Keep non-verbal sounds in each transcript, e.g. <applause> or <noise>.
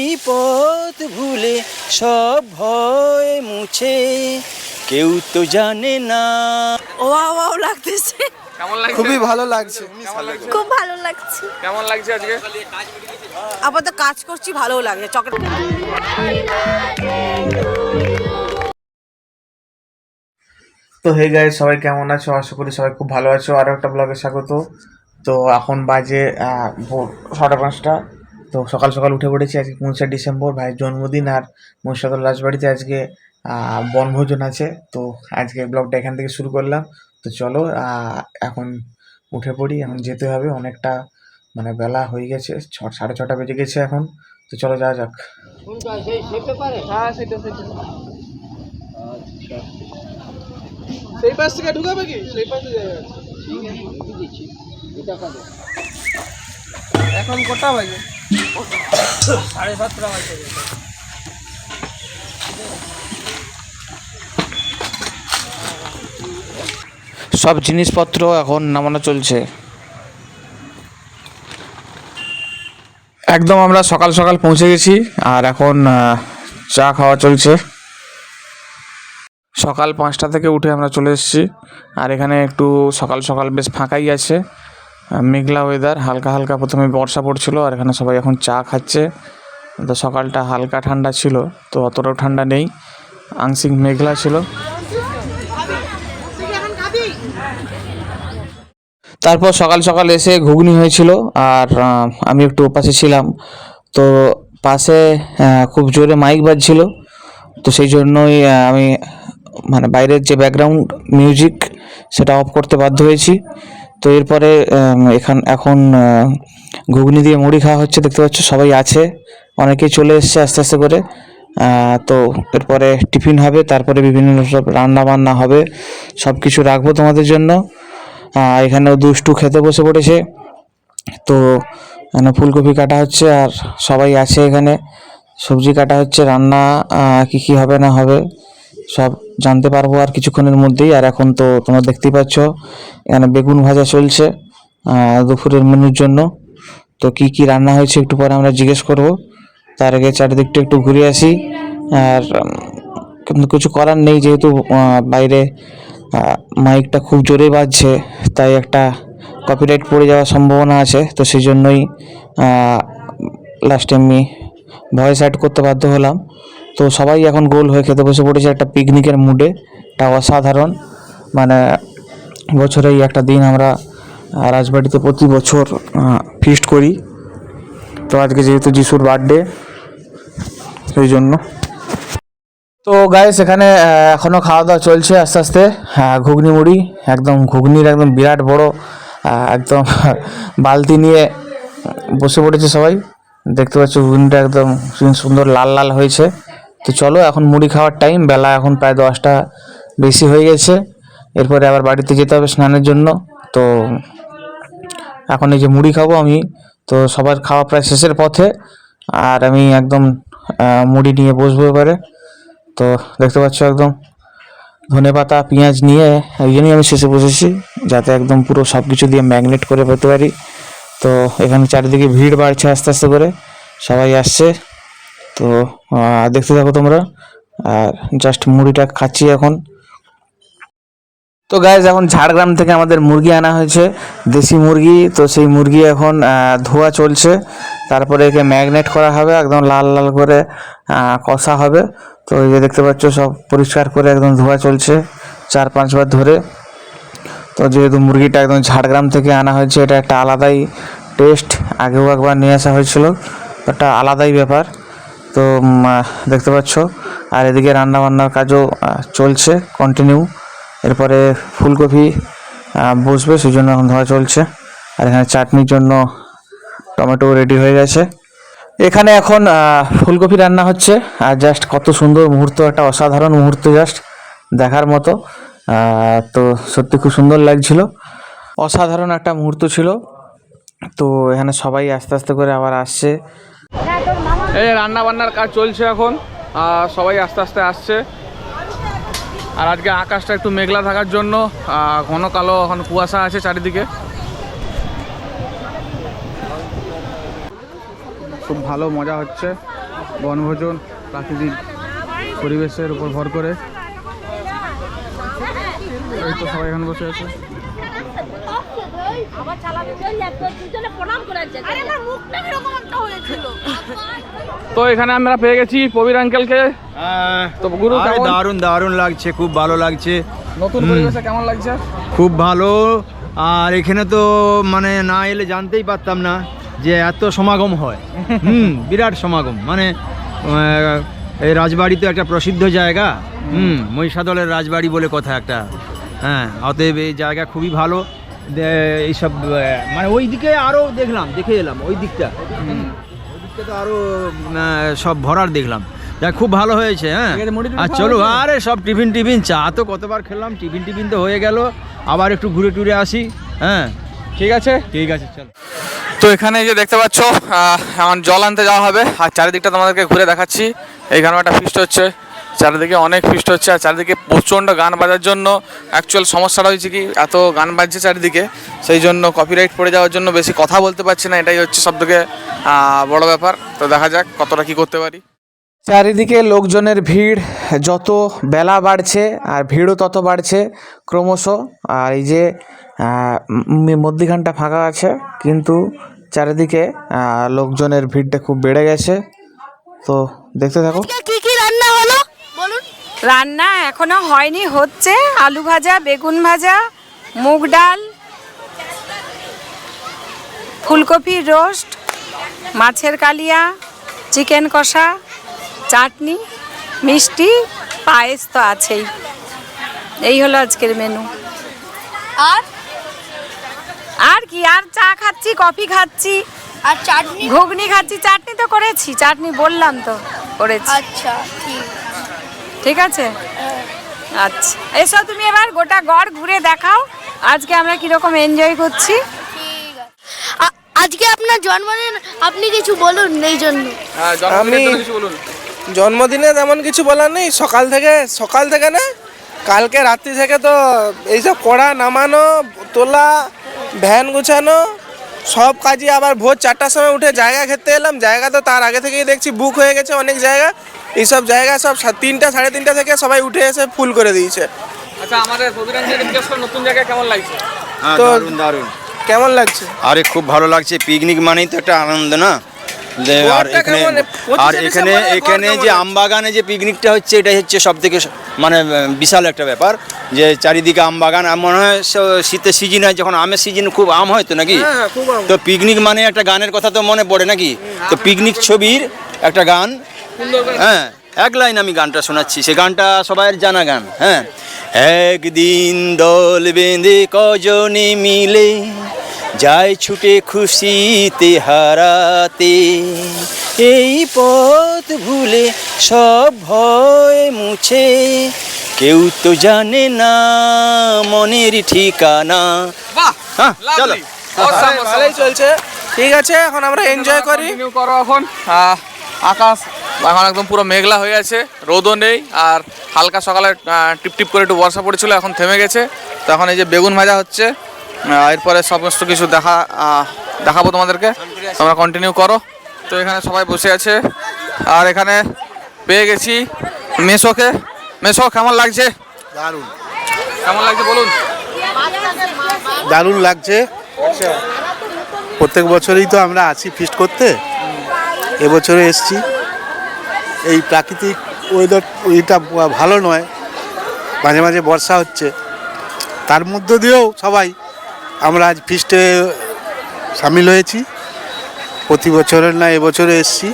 এই পথ ভুলে সব ভয় মুছে কেউ তো জানে না। ওয়াও ওয়াও লাগতেছে। কেমন লাগছে? খুবই ভালো লাগছে। লাগছে। খুব ভালো লাগছে। কেমন লাগছে আজকে? আপাতত কাজ করছি ভালো লাগে চকলেট তো হে গাইস সবাই কেমন আছো? আশা করি সবাই খুব ভালো আছো। আরও একটা ব্লগে স্বাগত। তো এখন বাজে ভোর সাড়ে পাঁচটা। তো সকাল সকাল উঠে পড়েছি আজকে পঁচিশে ডিসেম্বর ভাইয়ের জন্মদিন আর মুর্শিদাবাদ রাজবাড়িতে আজকে বনভোজন আছে। তো আজকে ব্লগটা এখান থেকে শুরু করলাম। তো চলো এখন উঠে পড়ি। এখন যেতে হবে। অনেকটা মানে বেলা হয়ে গেছে ছ সাড়ে ছটা বেজে গেছে এখন। তো চলো যাওয়া যাক। হ্যাঁ সেই পাশ থেকে ঢুকাবে কি? সেই পাশে এখন কটা বাজে? সাড়ে সাতটা বাজে। সব জিনিসপত্র এখন নামানো চলছে। একদম আমরা সকাল সকাল পৌঁছে গেছি আর এখন চা খাওয়া চলছে। সকাল পাঁচটা থেকে উঠে আমরা চলে এসেছি। আর এখানে একটু সকাল সকাল বেশ ফাঁকাই আছে। মেঘলা ওয়েদার হালকা হালকা প্রথমে বর্ষা পড়ছিল আর এখানে সবাই এখন চা খাচ্ছে। তো সকালটা হালকা ঠান্ডা ছিল, তো অতটাও ঠান্ডা নেই। আংশিক মেঘলা ছিল। তারপর সকাল সকাল এসে ঘুগনি হয়েছিল আর আমি একটু ওপাশে ছিলাম। তো পাশে খুব জোরে মাইক বাজছিল। তো সেই জন্যই আমি মানে বাইরের যে ব্যাকগ্রাউন্ড মিউজিক সেটা অফ করতে বাধ্য হয়েছি। তো এরপরে এখান, এখন ঘুগনি দিয়ে মুড়ি খাওয়া হচ্ছে, দেখতে পাচ্ছ, সবাই আছে, অনেকেই চলে এসছে আস্তে আস্তে করে। তো এরপরে টিফিন হবে, তারপরে বিভিন্ন সব রান্না বান্না হবে সব কিছু রাখব তোমাদের জন্য। এখানেও দুষ্টু খেতে বসে পড়েছে। তো ফুলকপি কাটা হচ্ছে, আর সবাই আছে এখানে। সবজি কাটা হচ্ছে, রান্না কি কি হবে না হবে। সব জানতে পারব আর কিছুক্ষণের মধ্যেই। আর এখন তো তোমরা দেখতেই পাচ্ছ, এখানে বেগুন ভাজা চলছে দুপুরের মেনুর জন্য। তো কি কি রান্না হয়েছে একটু পরে আমরা জিজ্ঞেস করব। তার আগে চারিদিকটা একটু ঘুরে আসি। আর কিন্তু কিছু করার নেই, যেহেতু বাইরে মাইকটা খুব জোরে বাজছে, তাই একটা কপিরাইট পড়ে যাওয়ার সম্ভাবনা আছে। তো সেই জন্যই লাস্টে আমি ভয়েস অ্যাড করতে বাধ্য হলাম। তো সবাই এখন গোল হয়ে খেতে বসে পড়েছে একটা পিকনিকের মুডে এটা অসাধারণ। মানে বছরে এই একটা দিন আমরা রাজবাড়িতে প্রতি বছর ফিস্ট করি। তো আজকে যেহেতু যিশুর বার্থডে সেই জন্য। তো গায়ে সেখানে এখনও খাওয়া দাওয়া চলছে আস্তে আস্তে। ঘুগনি মুড়ি একদম ঘুগনির একদম বিরাট বড় একদম <laughs> বালতি নিয়ে বসে পড়েছে সবাই। দেখতে পাচ্ছ, ঘুগনিটা একদম সুন্দর লাল লাল হয়েছে। তো চলো, এখন মুড়ি খাওয়ার টাইম বেলা এখন প্রায় দশটা বেশি হয়ে গেছে। এরপরে আবার বাড়িতে যেতে হবে স্নানের জন্য। তো এখন এই যে মুড়ি খাব আমি। তো সবার খাওয়া প্রায় শেষের পথে। আর আমি একদম মুড়ি নিয়ে বসবো এবারে। তো দেখতে পাচ্ছ একদম ধনে পাতা, পেঁয়াজ নিয়ে, এই জন্যই আমি শেষে বসেছি। যাতে একদম পুরো সব কিছু দিয়ে ম্যাগনেট করে পেতে পারি। তো এখানে চারিদিকে ভিড় বাড়ছে আস্তে আস্তে করে। সবাই আসছে। তো দেখতে থাকো তোমরা। আর জাস্ট মুড়িটা খাচ্ছি এখন। তো গাইজ এখন ঝাড়গ্রাম থেকে আমাদের মুরগি আনা হয়েছে, দেশি মুরগি। তো সেই মুরগি এখন ধোয়া চলছে। তারপরে একে ম্যাগনেট করা হবে, একদম লাল লাল করে কষা হবে। তো এই যে দেখতে পাচ্ছ, সব পরিষ্কার করে একদম ধোয়া চলছে, চার পাঁচবার ধরে। তো যেহেতু মুরগিটা একদম ঝাড়গ্রাম থেকে আনা হয়েছে, এটা একটা আলাদাই টেস্ট। আগেও একবার নিয়ে আসা হয়েছিল একটা আলাদাই ব্যাপার। তো দেখতে পাচ্ছ। আর এদিকে রান্না বান্নার কাজও চলছে কন্টিনিউ এরপরে ফুলকপি বসবে সেই জন্য এখন ধোয়া চলছে। আর এখানে চাটনির জন্য টমেটো রেডি হয়ে গেছে। এখানে এখন ফুলকপি রান্না হচ্ছে। আর জাস্ট কত সুন্দর মুহূর্ত, একটা অসাধারণ মুহূর্ত জাস্ট দেখার মতো। তো সত্যি খুব সুন্দর লাগছিল। অসাধারণ একটা মুহূর্ত ছিল। তো এখানে সবাই আস্তে আস্তে করে আবার আসছে। এই রান্না বান্নার কাজ চলছে এখন সবাই আস্তে আস্তে আসছে। আর আজকে আকাশটা একটু মেঘলা থাকার জন্য ঘন কালো এখন কুয়াশা আছে চারিদিকে। খুব ভালো মজা হচ্ছে বনভোজন, প্রাকৃতিক পরিবেশের উপর ভর করে। এই তো সবাই এখন বসে আছে। প্রণাম করে তো এখানে আমরা পেয়ে গেছি প্রবীর আঙ্কেলকে তো গুরু? দারুণ দারুণ লাগছে খুব ভালো লাগছে। নতুন পরিবেশে কেমন লাগছে? খুব ভালো। আর এখানে তো মানে না এলে জানতেই পারতাম না যে এত সমাগম হয়। <laughs> হুম বিরাট সমাগম। মানে এই রাজবাড়ি তো একটা প্রসিদ্ধ জায়গা। হুম মহিষাদলের রাজবাড়ি বলে কথা একটা। হ্যাঁ অতএব এই জায়গা খুবই ভালো। এইসব মানে ওই দিকে আরও দেখলাম দেখে এলাম ওই দিকটা। ওই দিকটা তো আরও সব ভরার দেখলাম। যাক খুব ভালো হয়েছে হ্যাঁ? আর চলো আরে সব টিফিন টিফিন চা তো কতবার খেলাম টিফিন টিফিন তো হয়ে গেল। আবার একটু ঘুরে টুরে আসি হ্যাঁ? ঠিক আছে? ঠিক আছে চলো। তো এখানে যে দেখতে পাচ্ছ আহ, এখন জল আনতে যাওয়া হবে। আর চারিদিকটা তোমাদেরকে ঘুরে দেখাচ্ছি। এইখানে একটা ফিস্ট হচ্ছে। চারিদিকে অনেক ফিস্ট হচ্ছে আর চারিদিকে প্রচণ্ড গান বাজার জন্য অ্যাকচুয়াল সমস্যাটা হয়েছে কি, এত গান বাজছে চারিদিকে, সেই জন্য কপিরাইট পড়ে যাওয়ার জন্য বেশি কথা বলতে পারছি না, এটাই হচ্ছে সব থেকে বড় ব্যাপার। তো দেখা যাক কতটা কি করতে পারি। চারিদিকে লোকজনের ভিড় যত বেলা বাড়ছে আর ভিড়ও তত বাড়ছে ক্রমশ, আর এই যে মধ্যিখানটা ফাঁকা আছে, কিন্তু চারিদিকে লোকজনের ভিড়টা খুব বেড়ে গেছে। তো দেখতে থাকো কি কি রান্না হলো বলুন রান্না এখনও হয়নি হচ্ছে আলু ভাজা বেগুন ভাজা মুগ ডাল ফুলকপির রোস্ট মাছের কালিয়া চিকেন কষা চাটনি মিষ্টি পায়েস তো আছেই। এই হলো আজকের মেনু আর? আর কি আর চা খাচ্ছি কফি খাচ্ছি। আর চাটনি? ঘুগনি খাচ্ছি চাটনি তো করেছি চাটনি বললাম তো করেছি। আচ্ছা ঠিক। ঠিক আছে? আচ্ছা। এসো তুমি এবার গোটা গড় ঘুরে দেখাও। আজকে আমরা কীরকম এনজয় করছি। ঠিক আছে আ- আজকে আপনার জন্মদিন আপনি কিছু বলুন এই জন্য। আমি জন্মদিনে তেমন কিছু বলার নেই। সকাল থেকে সকাল থেকে না কালকে রাত্রি থেকে তো এইসব কড়া নামানো তোলা ভ্যান গুছানো সব কাজই আবার ভোর চারটার সময় উঠে জায়গা খেতে এলাম। জায়গা তো তার আগে থেকেই দেখছি বুক হয়ে গেছে অনেক জায়গা। এইসব জায়গা সব সা- তিনটা সাড়ে তিনটা থেকে সবাই উঠে এসে ফুল করে দিয়েছে। আচ্ছা আমাদের নতুন জায়গা কেমন লাগছে? হ্যাঁ দারুণ দারুণ। কেমন লাগছে? আরে খুব ভালো লাগছে। পিকনিক মানেই তো একটা আনন্দ না? আর এখানে আর এখানে এখানে যে? আমবাগানে যে পিকনিকটা হচ্ছে এটাই হচ্ছে সব থেকে মানে বিশাল একটা ব্যাপার। যে চারিদিকে আম বাগান আর মনে হয় শীতের সিজন হয় যখন আমের সিজন খুব আম হয় তো নাকি? হ্যাঁ, আম। তো পিকনিক মানে একটা গানের কথা তো মনে পড়ে নাকি? তো পিকনিক ছবির একটা গান। হ্যাঁ এক লাইন আমি গানটা শোনাচ্ছি। সে গানটা সবাইয়ের জানা গান হ্যাঁ। একদিন দল বেঁধে কজনে মিলে যায় ছুটে খুশিতে হারাতে। এই পথ ভুলে সব ভয় মুছে। কেউ তো জানে না মনের ঠিকানা। বাহ হ্যাঁ চলো। ভালোই চলছে। ঠিক আছে এখন আমরা এনজয় করি। করো এখন। আকাশ এখন একদম পুরো মেঘলা হয়ে আছে রোদও নেই আর হালকা সকালে আহ, টিপ টিপ করে একটু বর্ষা পড়েছিল এখন থেমে গেছে। তো এখন এই যে বেগুন ভাজা হচ্ছে এরপরে সমস্ত কিছু দেখা দেখাবো তোমাদেরকে। তোমরা কন্টিনিউ করো। তো এখানে সবাই বসে আছে। আর এখানে পেয়ে গেছি মেসোকে। মেসো কেমন লাগছে? দারুণ। কেমন লাগছে বলুন? দারুণ লাগছে। প্রত্যেক বছরই তো আমরা আছি ফিস্ট করতে। এবছরে এসছি। এই প্রাকৃতিক ওয়েদার এটা ভালো নয়। মাঝে মাঝে বর্ষা হচ্ছে। তার মধ্য দিয়েও সবাই আমরা আজ ফিস্টে সামিল হয়েছি। প্রতি বছরের না এবছরে এসছি।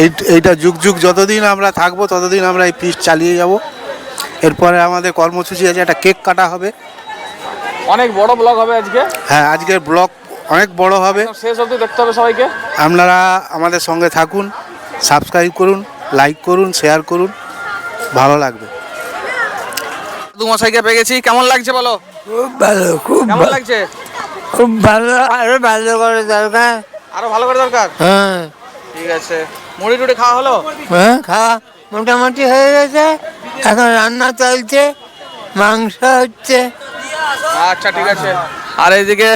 এই এইটা যুগ যুগ যতদিন আমরা থাকব ততদিন আমরা এই ফিস্ট চালিয়ে যাব। এরপরে আমাদের কর্মসূচি আছে একটা কেক কাটা হবে। অনেক বড় ব্লগ হবে আজকে। হ্যাঁ আজকের ব্লগ অনেক বড় হবে। শেষ অবধি দেখতে হবে সবাইকে। আপনারা আমাদের সঙ্গে থাকুন সাবস্ক্রাইব করুন লাইক করুন শেয়ার করুন। ভালো লাগবে। দু মশাইকে পেয়ে গেছি। কেমন লাগছে বলো? খুব ভালো খুব কেমন লাগছে? খুব ভালো আরও ভালো করে দরকার। আরও ভালো করে দরকার? হ্যাঁ। ঠিক আছে। মুড়ি টুড়ি খাওয়া হলো? হ্যাঁ খাওয়া মোটামুটি হয়ে গেছে। এখন রান্না চলছে মাংস হচ্ছে। আচ্ছা ঠিক আছে। আর এইদিকে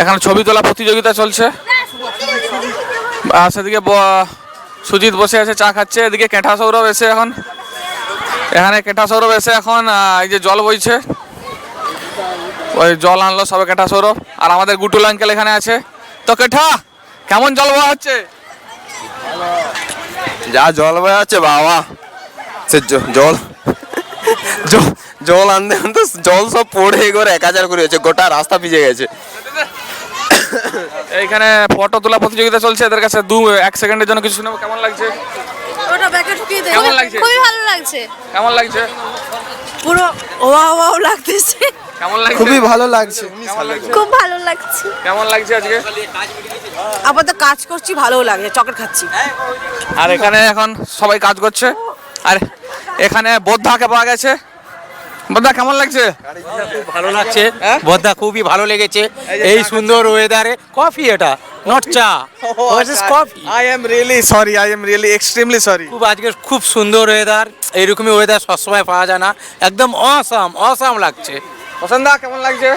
এখানে ছবি তোলা প্রতিযোগিতা চলছে। আর সেদিকে সুজিত বসে আছে চা খাচ্ছে। এদিকে কেঁঠা সৌরভ এসে এখন। এখানে কেঁঠা সৌরভ এসে এখন এই যে জল বইছে। ওই জল আনলো সবে কেঁঠা সৌরভ। আর আমাদের গুটুল আঙ্কেল এখানে আছে। তো কেঠা কেমন জল বওয়া হচ্ছে? যা জল বয়ে আছে বাবা। সে জল জল আনতে আনতে জল সব পড়ে করে এক হাজার করে হচ্ছে গোটা রাস্তা ভিজে গেছে। এইখানে ফটো তোলা প্রতিযোগিতা চলছে এদের কাছে দু এক সেকেন্ডের জন্য কিছু শুনেবো কেমন লাগছে? কেমন লাগছে? খুবই ভালো লাগছে। কেমন লাগছে? পুরো ওয়াও ওয়াও লাগতেছে। কেমন লাগছে? খুবই ভালো লাগছে। কেমন লাগছে। খুব ভালো লাগছে। কেমন লাগছে আজকে? আপাতত কাজ করছি ভালো লাগে চকলেট খাচ্ছি। আর এখানে এখন সবাই কাজ করছে। আর এখানে বোদ্ধাকে পাওয়া গেছে। বোদ্ধা কেমন লাগছে? ভালো লাগছে। হ্যাঁ? খুবই ভালো লেগেছে। এই সুন্দর ওয়েদারে কফি এটা নট চা। Coffee. I am really sorry I am really extremely sorry খুব আজকে খুব সুন্দর ওয়েদার এইরকমই ওয়েদার সবসময় পাওয়া যায় না। একদম অসাম অসাম লাগছে। পছন্দ কেমন লাগছে?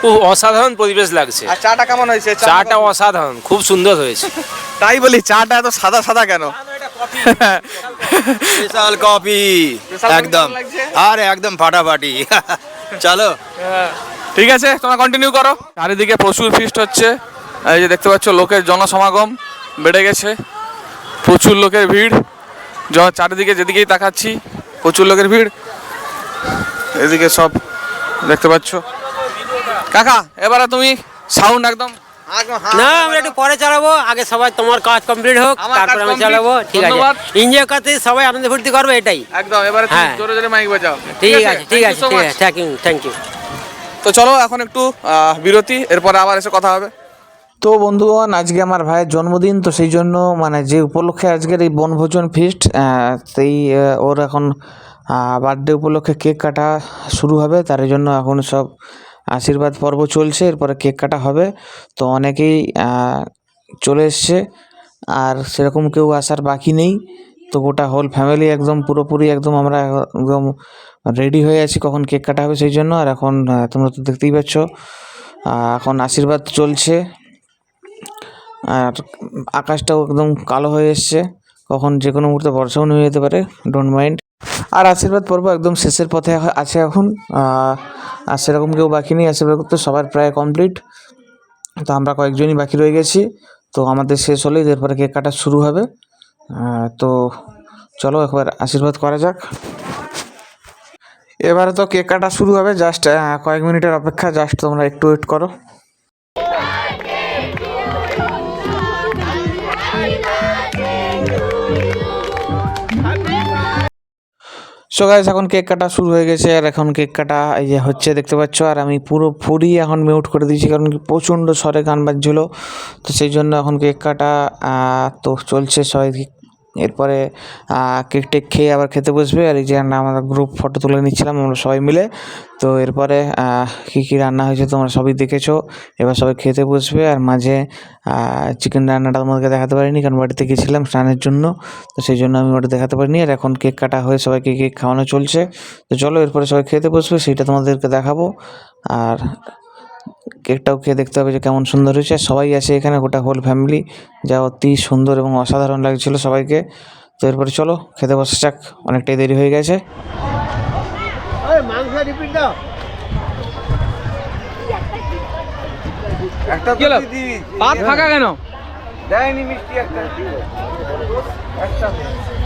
খুব অসাধারণ পরিবেশ লাগছে। আর চাটা কেমন হয়েছে? চাটা অসাধারণ খুব সুন্দর হয়েছে। <laughs> তাই বলি চাটা এত সাদা সাদা কেন? Special <laughs> coffee. একদম? আরে একদম ফাটাফাটি। <laughs> চলো। ঠিক আছে তোমরা কন্টিনিউ করো। চারিদিকে প্রচুর ফিস্ট হচ্ছে। এই যে দেখতে পাচ্ছ লোকের জনসমাগম বেড়ে গেছে। প্রচুর লোকের ভিড়। চারিদিকে যেদিকেই তাকাচ্ছি প্রচুর লোকের ভিড়। এদিকে সব দেখতে পাচ্ছ? কাকা এবারে তুমি সাউন্ড একদম না আমরা একটু পরে চালাবো আগে সবাই তোমার কাজ কমপ্লিট হোক তারপরে আমি চালাবো ঠিক আছে। এনজয় করতে সবাই আনন্দ ফুর্তি করবে এটাই। একদম এবারে হ্যাঁ। জোরে জোরে মাইক বাজাও। ঠিক আছে ঠিক আছে ঠিক আছে থ্যাংক ইউ থ্যাংক ইউ তো চলো এখন একটু আহ, বিরতি এরপরে আবার এসে কথা হবে। তো বন্ধুগণ আজকে আমার ভাইয়ের জন্মদিন তো সেই জন্য মানে যে উপলক্ষে আজকের এই বনভোজন ফিস্ট সেই ওর এখন বার্থডে উপলক্ষে কেক কাটা শুরু হবে, তার জন্য এখন সব আশীর্বাদ পর্ব চলছে, এরপরে কেক কাটা হবে। তো অনেকেই চলে এসছে, আর সেরকম কেউ আসার বাকি নেই। তো গোটা হোল ফ্যামিলি একদম পুরোপুরি একদম আমরা একদম রেডি হয়ে আছি কখন কেক কাটা হবে সেই জন্য। আর এখন তোমরা তো দেখতেই পাচ্ছ এখন আশীর্বাদ চলছে। আর আকাশটাও একদম কালো হয়ে এসছে। কখন যে কোনো মুহূর্তে বর্ষাও নেমে যেতে পারে ডোন্ট মাইন্ড আর আশীর্বাদ পর্ব একদম শেষের পথে আছে এখন। আর সেরকম কেউ বাকি নেই, আশীর্বাদ করতে সবার প্রায় কমপ্লিট তো আমরা কয়েকজনই বাকি রয়ে গেছি। তো আমাদের শেষ হলেই এরপরে কেক কাটা শুরু হবে। তো চলো একবার আশীর্বাদ করা যাক। এবারে তো কেক কাটা শুরু হবে। জাস্ট কয়েক মিনিটের অপেক্ষা। জাস্ট তোমরা একটু ওয়েট করো। সো গাইস এখন কেক কাটা শুরু হয়ে গেছে আর এখন কেক কাটা এই যে হচ্ছে, দেখতে পাচ্ছ? আর আমি পুরো ফুরি এখন মিউট করে দিয়েছি কারণ কি প্রচণ্ড স্বরে গান বাজছিল। তো সেই জন্য এখন কেক কাটা তো চলছে, সবাই এরপরে কেক টেক খেয়ে আবার খেতে বসবে। আর এই যে রান্না আমরা গ্রুপ ফটো তুলে নিচ্ছিলাম, আমরা সবাই মিলে। তো এরপরে কী কী রান্না হয়েছে তোমরা সবই দেখেছ। এবার সবাই খেতে বসবে আর মাঝে চিকেন রান্নাটা তোমাদেরকে দেখাতে পারিনি কারণ বাড়িতে গেছিলাম স্নানের জন্য। তো সেই জন্য আমি ওটা দেখাতে পারিনি। আর এখন কেক কাটা হয়ে সবাইকে কেক খাওয়ানো চলছে। তো চলো এরপরে সবাই খেতে বসবে, সেইটা তোমাদেরকে দেখাবো। আর কেকটাও খেয়ে দেখতে হবে যে কেমন সুন্দর হয়েছে। সবাই আছে এখানে গোটা হোল ফ্যামিলি যা অতি সুন্দর এবং অসাধারণ লাগছিল সবাইকে। তো এরপরে চলো খেতে বসা যাক। অনেকটাই দেরি হয়ে গেছে। ভাত ফাঁকা কেন?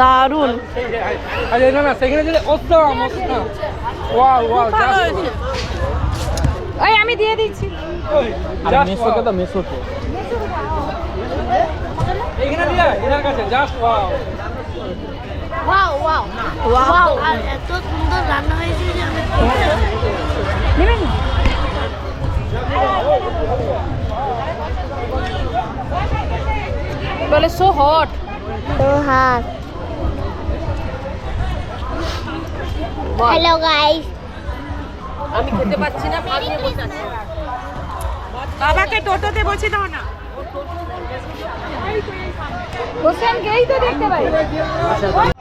দারুণ। আরে না না সেখানে যে অসাম অসাম ওয়াও ওয়াও ওই আমি দিয়ে দিচ্ছি। আরে মেসোকে তো মেসোকে এখানে দিয়া এনার কাছে just wow. Wow wow. Wow. আর এত সুন্দর রান্না হয়েছে যে আমি বলে সো হট হাত হ্যালো গাইস বাবাকে টোটোতে বসে দাও না। হোসেনকেই তো দেখতে পাই।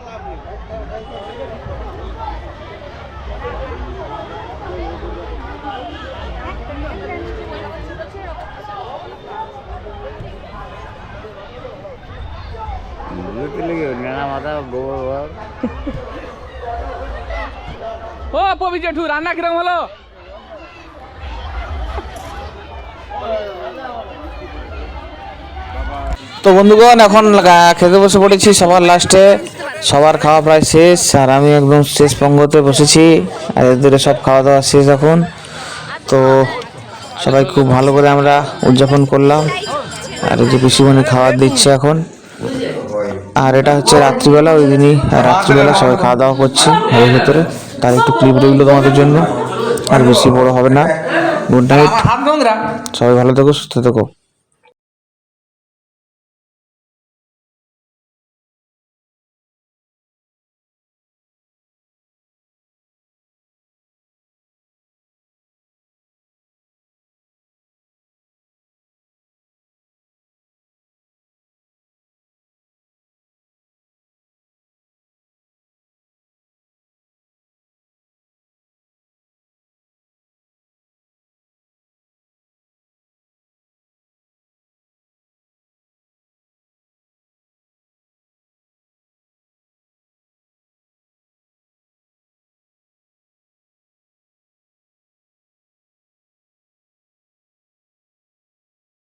ও পবি জেঠু রান্না কিরম হলো? তো বন্ধুগণ এখন খেতে বসে পড়েছি সবার লাস্টে সবার খাওয়া প্রায় শেষ আর আমি একদম শেষ পঙ্গতে বসেছি। আর এদের সব খাওয়া দাওয়া শেষ এখন। তো সবাই খুব ভালো করে আমরা উদযাপন করলাম। আর এই যে পিসিমণি খাবার দিচ্ছে এখন। আর এটা হচ্ছে রাত্রিবেলা ওই দিনই রাত্রিবেলা সবাই খাওয়া দাওয়া করছে ঘরের ভেতরে। তার একটু ক্লিপ রইল তোমাদের জন্য আর বেশি বড় হবে না। গুড নাইট সবাই ভালো থেকো সুস্থ থেকো।